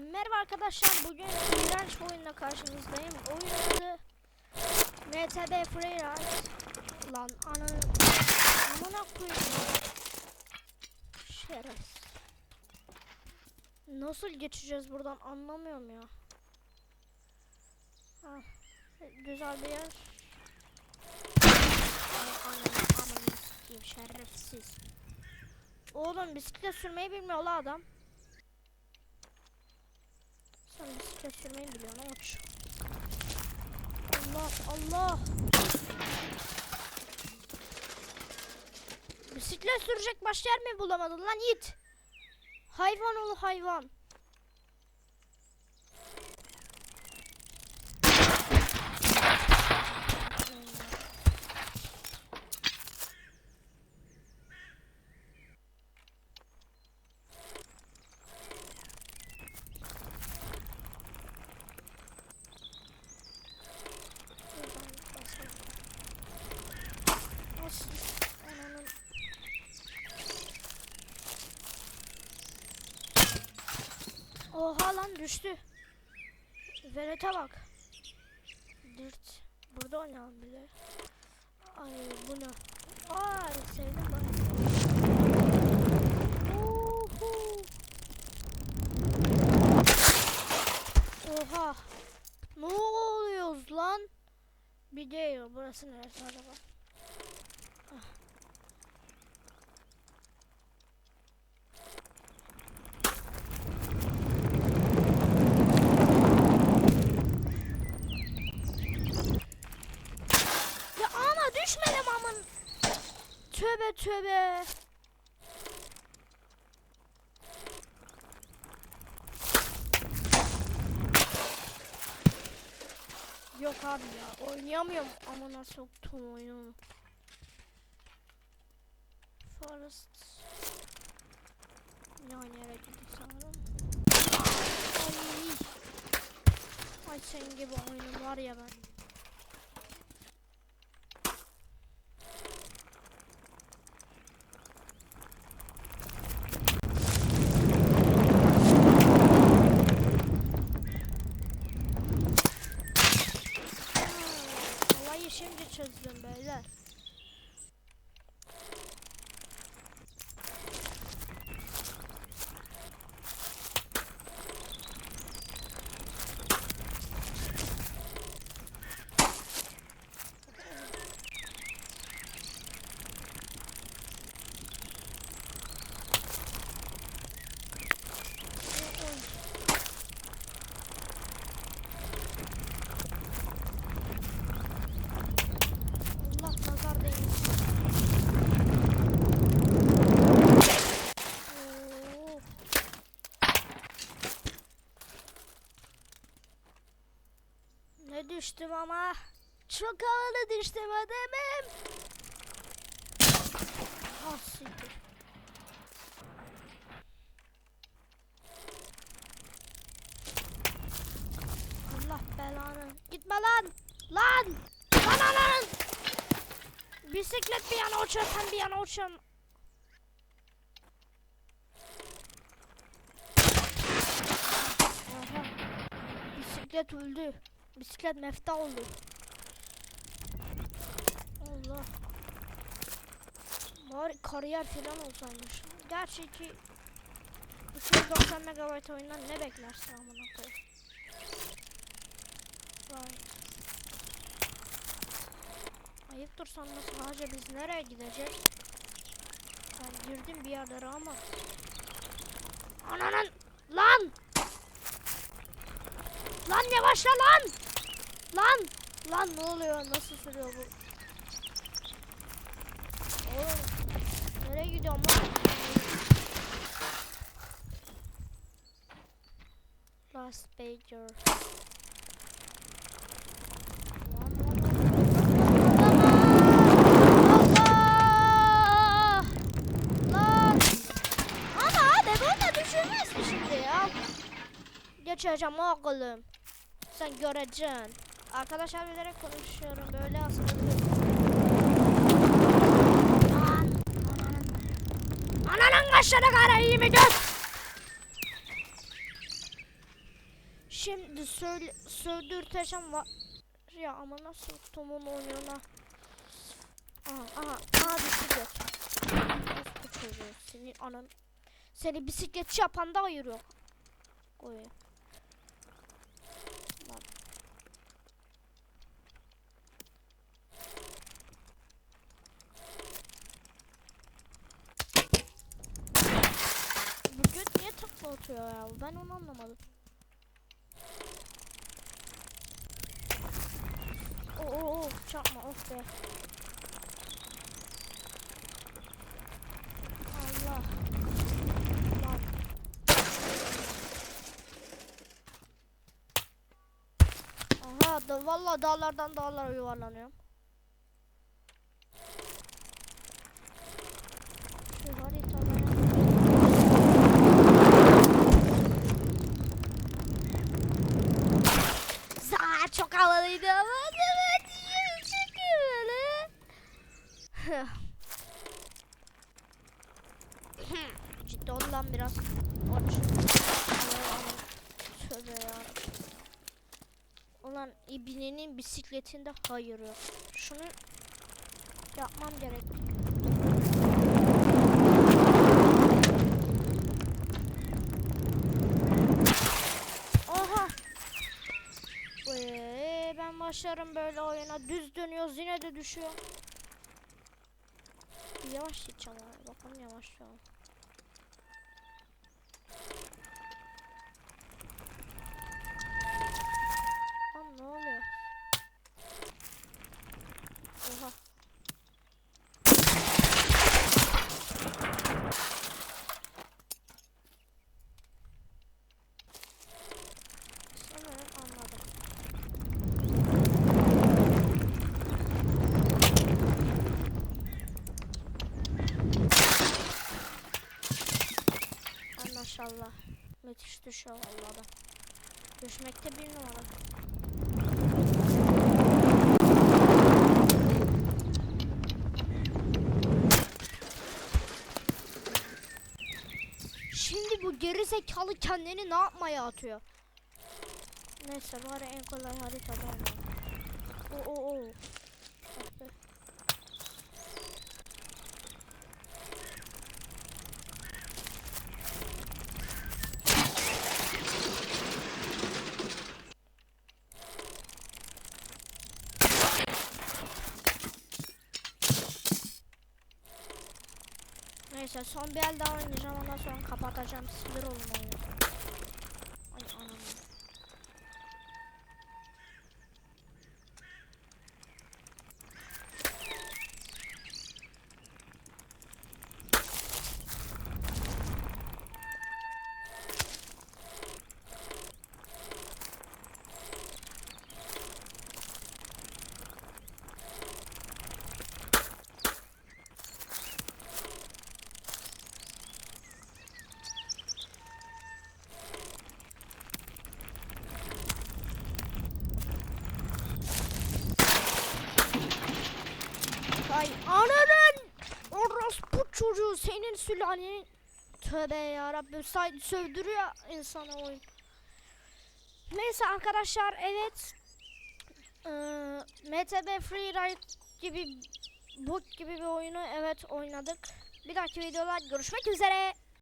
Merhaba arkadaşlar. Bugün iğrenç bir oyunla karşınızdayım. Oyun adı MTB Freeride. Lan ananı... Amına koyayım. Şeref. Nasıl geçeceğiz buradan anlamıyorum ya. Ha, güzel bir yer. Ananı şerefsiz. Oğlum bisiklet sürmeyi bilmiyor la adam. Sen bisiklet sürmeyi biliyorsun uç. Allah Allah. Bisiklet sürecek başka yer mi bulamadın lan it? Hayvan ol hayvan. Şuradan basalım. Nasıl? Ananın... Oha lan düştü. Verete bak. Dirt. Burada oynayalım bile. Ay bu ne? Ay sevdim ben. Uhu. Oha. Ne oluyoruz lan? Bir diyor burası neresi acaba? Ah. Ya ama düşmedim aman. Tövbe. Yok abi ya oynayamıyorum amına soktum oyunu. Forest ne oynayarak gidip sanırım. Ay. Ay senin gibi oyunum var ya ben. 准备认。Çok havalı düştüm adamım. Ah siktir. Allah belanı. Gitme lan. Lan. Lan lan lan. Bisiklet bir yana uçuyor sen bir yana. Aha. Bisiklet öldü. Bisiklet mefta oldu. Allah. Bari kariyer falan olsaymış. Gerçi ki 290 MB oyundan ne beklersin amına koyayım. Vay. Ayıptır sanması hacı biz nereye gideceğiz? Ben girdim bir yerlere ama. Ananın lan! Lan yavaşla lan! Lan! Lan ne oluyor? Nasıl sürüyor bu? Oğlum nereye gidiyorum lan? Last ya? Geçeceğim oğlum. Sen göreceksin. Arkadaşlar bilerek konuşuyorum. Böyle aslında. Lan! Ananın. Ananın kaşları kara iyi mi göz? Şimdi söyle sövdürteceğim var ya ama nasıl Tom'un oyununa. Aha aha aha bisiklet. Çocuğu senin anan. Seni bisikletçi yapan da hayır yok. Koy. Lan. Bu göt niye ya? Ben onu anlamadım. Oo, oo, oo, çarpma of be. Allah. Aha da vallahi dağlardan dağlara yuvarlanıyorum. Şu haritalara Zaa çok havalıydı ama evet çok iyi böyle. Ciddi ol lan biraz. Aç. Tövbe yarabbim. Ulan ibinenin bisikletinde hayır yok. Şunu yapmam gerek. Oha. Ee, ben başlarım böyle oyuna. Düz dönüyoruz yine de düşüyor. Yavaş gideceğim abi. Bakalım yavaşlayalım. Lan ne oluyor? Oha. Sanırım anladım. Ay maşallah. Düşüyor vallahi adam. Düşmekte bir numara. Şimdi bu geri zekalı kendini ne yapmaya atıyor? Neyse bari en kolay harita olmalı. Oo oo oo. Neyse son bir el daha oynayacağım ondan sonra kapatacağım sinir olun. Ay anam. Ay ananın orospu senin sülalenin tövbe yarabbim say sövdürüyor insana oyun. Neyse arkadaşlar evet eee MTB Freeride gibi bot gibi bir oyunu evet oynadık. Bir dahaki videolar görüşmek üzere.